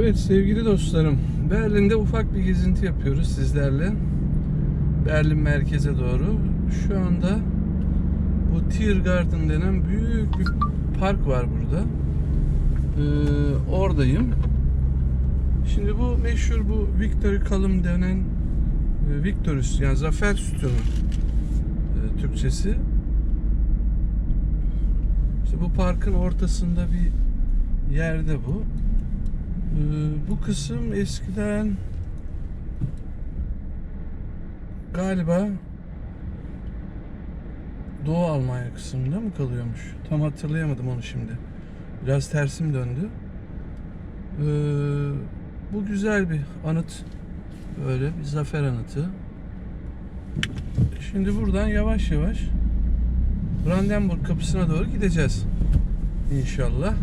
Evet sevgili dostlarım, Berlin'de ufak bir gezinti yapıyoruz sizlerle. Berlin merkeze doğru. Şu anda bu Tiergarten denen büyük bir park var burada. Ee, oradayım. Şimdi bu meşhur bu Victory Column denen e, Victorious yani zafer sütunu e, Türkçesi. İşte bu parkın ortasında bir yerde bu. Ee, bu kısım eskiden galiba Doğu Almanya kısmında mı kalıyormuş? Tam hatırlayamadım onu şimdi. Biraz tersim döndü. Ee, bu güzel bir anıt. Böyle bir zafer anıtı. Şimdi buradan yavaş yavaş Brandenburg kapısına doğru gideceğiz. İnşallah.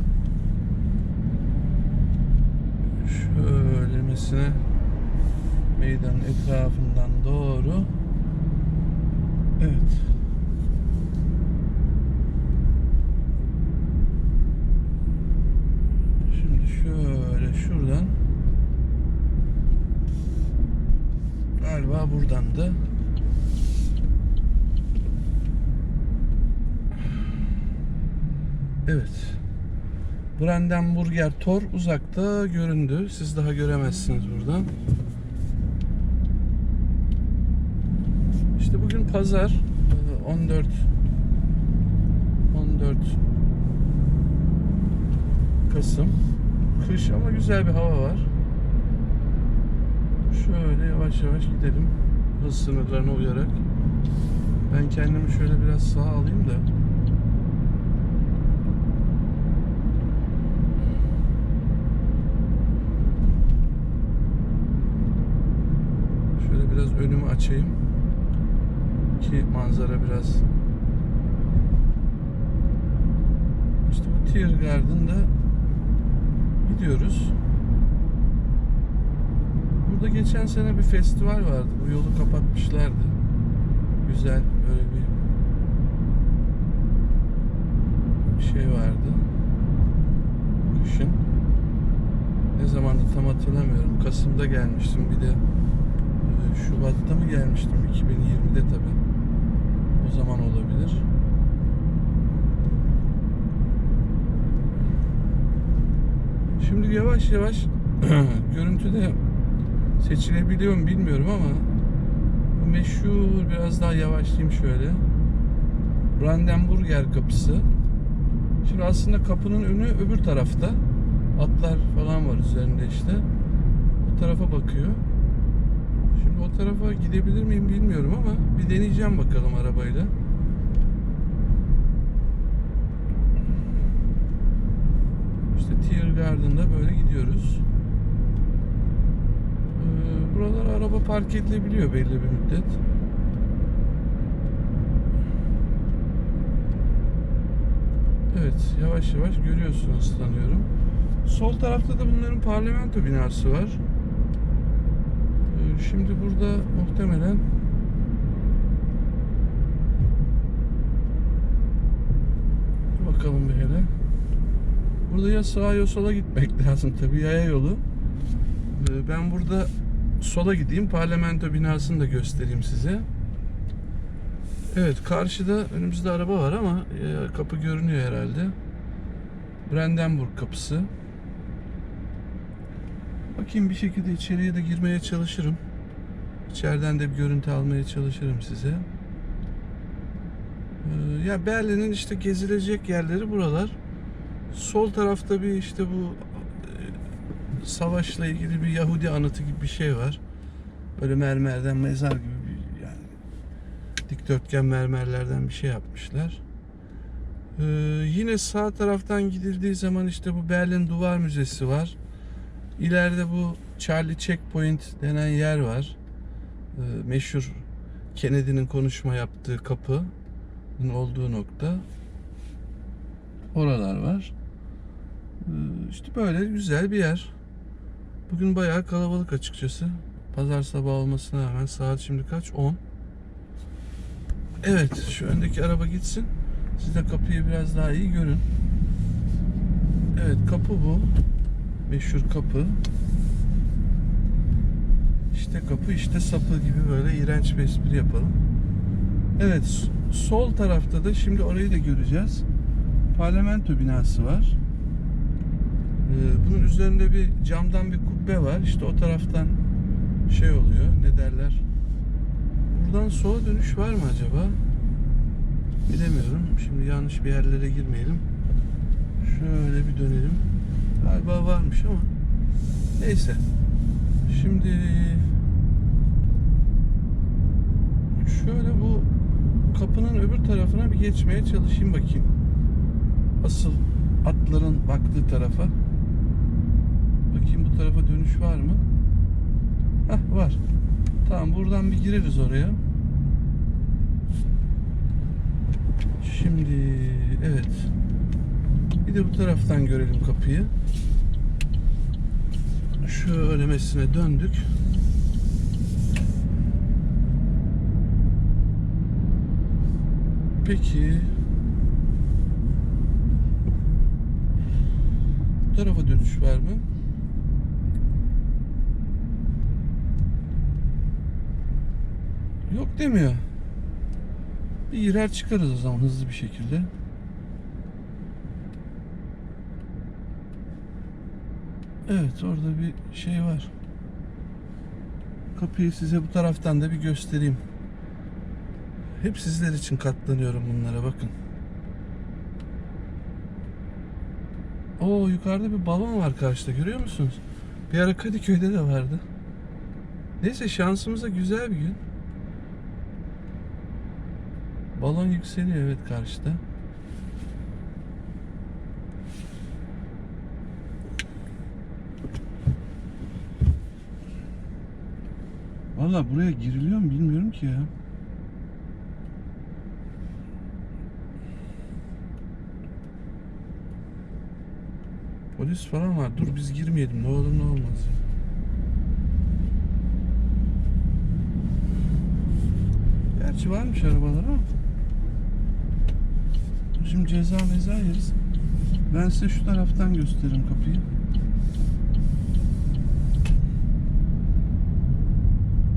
Şöylemesine meydanın etrafından doğru. Evet. Şimdi şöyle şuradan galiba buradan da Evet. Brandenburger Tor uzakta göründü. Siz daha göremezsiniz buradan. İşte bugün pazar e, 14 14 Kasım. Kış ama güzel bir hava var. Şöyle yavaş yavaş gidelim. Hız sınırlarına uyarak. Ben kendimi şöyle biraz sağa alayım da. Şöyle biraz önümü açayım ki manzara biraz işte bu Tiergarten'da gidiyoruz. Burada geçen sene bir festival vardı. Bu yolu kapatmışlardı. Güzel böyle bir şey vardı. Kışın. Ne zamandı tam hatırlamıyorum. Kasım'da gelmiştim bir de Şubat'ta mı gelmiştim? 2020'de tabi. O zaman olabilir. Şimdi yavaş yavaş görüntüde seçilebiliyor mu bilmiyorum ama bu meşhur biraz daha yavaşlayayım şöyle. Brandenburger kapısı. Şimdi aslında kapının önü öbür tarafta. Atlar falan var üzerinde işte. O tarafa bakıyor. Şimdi o tarafa gidebilir miyim bilmiyorum ama bir deneyeceğim bakalım arabayla. İşte Tiergarten'da böyle gidiyoruz. Ee, buralar araba park edilebiliyor belli bir müddet. Evet, yavaş yavaş görüyorsunuz sanıyorum. Sol tarafta da bunların parlamento binası var. Şimdi burada muhtemelen bakalım bir hele. Burada ya sağa ya sola gitmek lazım tabii yaya yolu. Ee, Ben burada sola gideyim. Parlamento binasını da göstereyim size. Evet karşıda önümüzde araba var ama e, kapı görünüyor herhalde. Brandenburg kapısı. Bakayım bir şekilde içeriye de girmeye çalışırım. İçeriden de bir görüntü almaya çalışırım size. Ee, ya Berlin'in işte gezilecek yerleri buralar. Sol tarafta bir işte bu e, savaşla ilgili bir Yahudi anıtı gibi bir şey var. Böyle mermerden mezar gibi bir yani dikdörtgen mermerlerden bir şey yapmışlar. Ee, yine sağ taraftan gidildiği zaman işte bu Berlin Duvar Müzesi var. İleride bu Charlie Checkpoint denen yer var. Ee, meşhur Kennedy'nin konuşma yaptığı kapının olduğu nokta. Oralar var. Ee, işte böyle güzel bir yer. Bugün bayağı kalabalık açıkçası. Pazar sabahı olmasına rağmen saat şimdi kaç? 10. Evet şu öndeki araba gitsin. Siz de kapıyı biraz daha iyi görün. Evet kapı bu. Meşhur kapı. İşte kapı işte sapı gibi böyle iğrenç bir espri yapalım. Evet sol tarafta da şimdi orayı da göreceğiz. Parlamento binası var. Ee, bunun üzerinde bir camdan bir kubbe var. İşte o taraftan şey oluyor. Ne derler? Buradan sola dönüş var mı acaba? Bilemiyorum. Şimdi yanlış bir yerlere girmeyelim. Şöyle bir dönelim. Galiba varmış ama neyse. Şimdi şöyle bu kapının öbür tarafına bir geçmeye çalışayım bakayım. Asıl atların baktığı tarafa. Bakayım bu tarafa dönüş var mı? Hah var. Tamam buradan bir gireriz oraya. Şimdi evet. Bir de bu taraftan görelim kapıyı. Şöylemesine döndük. Peki. Bu tarafa dönüş var mı? Yok demiyor. Bir girer çıkarız o zaman hızlı bir şekilde. Evet orada bir şey var. Kapıyı size bu taraftan da bir göstereyim. Hep sizler için katlanıyorum bunlara bakın. Oo yukarıda bir balon var karşıda görüyor musunuz? Bir ara Kadıköy'de de vardı. Neyse şansımıza güzel bir gün. Balon yükseliyor evet karşıda. Valla buraya giriliyor mu bilmiyorum ki ya. Polis falan var. Dur biz girmeyelim. Ne olur ne olmaz. Gerçi varmış arabalar ama. Şimdi ceza meza yeriz. Ben size şu taraftan gösteririm kapıyı.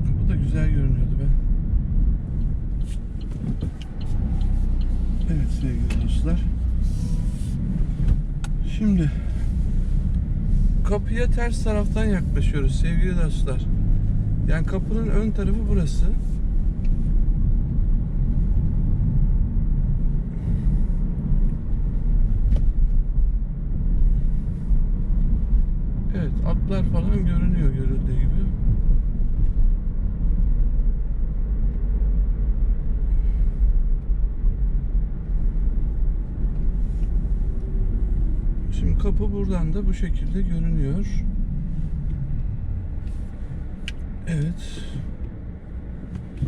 Kapı da güzel görünüyordu be. Evet sevgili dostlar. Şimdi kapıya ters taraftan yaklaşıyoruz sevgili dostlar. Yani kapının ön tarafı burası. Evet atlar falan görünüyor görüldüğü gibi. Şimdi kapı buradan da bu şekilde görünüyor. Evet.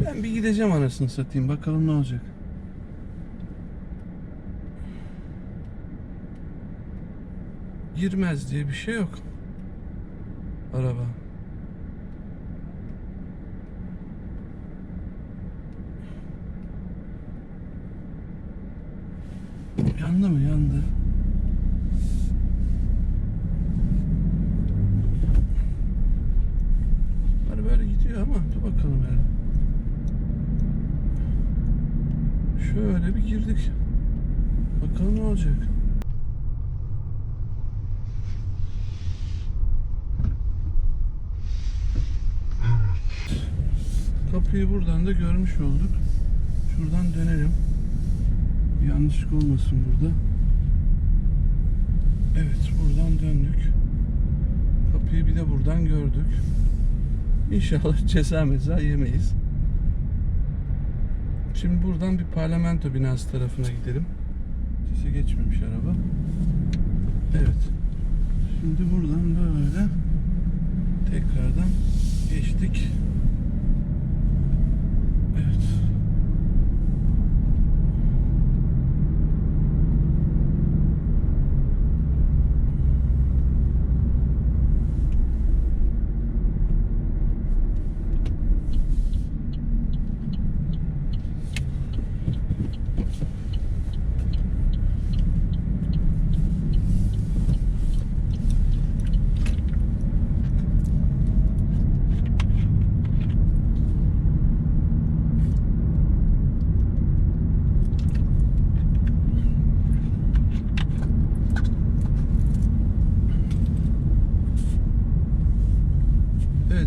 Ben bir gideceğim anasını satayım. Bakalım ne olacak. Girmez diye bir şey yok. Araba. Yandı mı? Yandı. Hani böyle gidiyor ama dur bakalım yani. Şöyle bir girdik. Bakalım ne olacak. Kapıyı buradan da görmüş olduk. Şuradan dönelim. Yanlışlık olmasın burada. Evet buradan döndük. Kapıyı bir de buradan gördük. İnşallah ceza meza yemeyiz. Şimdi buradan bir parlamento binası tarafına gidelim. Sese geçmemiş araba. Evet. Şimdi buradan böyle tekrardan geçtik.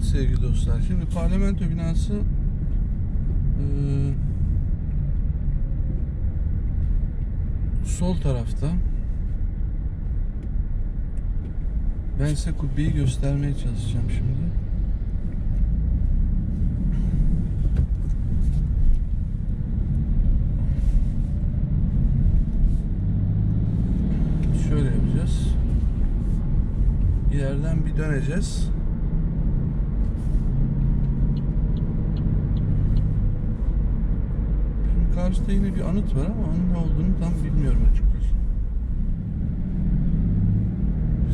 Sevgili dostlar. Şimdi parlamento binası eee, sol tarafta. Ben size kubbeyi göstermeye çalışacağım şimdi. Şöyle yapacağız. İleriden bir döneceğiz. Karşıda yine bir anıt var ama onun ne olduğunu tam bilmiyorum açıkçası.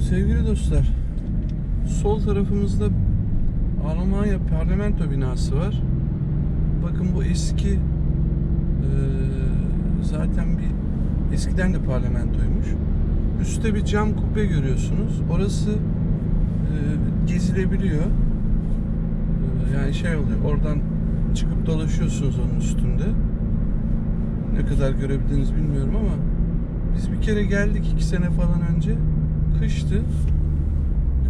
Sevgili dostlar, sol tarafımızda Almanya parlamento binası var. Bakın bu eski eee, zaten bir eskiden de parlamentoymuş. Üstte bir cam kubbe görüyorsunuz. Orası eee, gezilebiliyor. Eee, yani şey oluyor. Oradan çıkıp dolaşıyorsunuz onun üstünde. Ne kadar görebildiniz bilmiyorum ama biz bir kere geldik iki sene falan önce. Kıştı.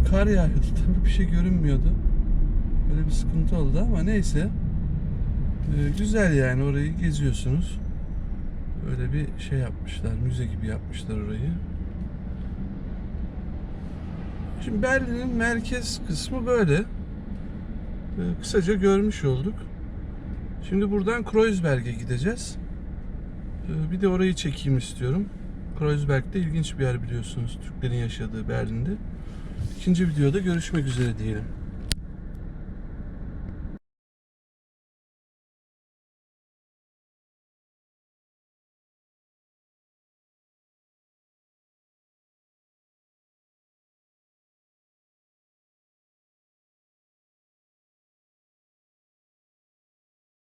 Kar yağıyordu. Tabii bir şey görünmüyordu. Böyle bir sıkıntı oldu ama neyse. Ee, güzel yani orayı geziyorsunuz. Öyle bir şey yapmışlar. Müze gibi yapmışlar orayı. Şimdi Berlin'in merkez kısmı böyle. Ee, kısaca görmüş olduk. Şimdi buradan Kreuzberg'e gideceğiz. Ee, bir de orayı çekeyim istiyorum. Kreuzberg'de ilginç bir yer biliyorsunuz. Türklerin yaşadığı Berlin'de. İkinci videoda görüşmek üzere diyelim.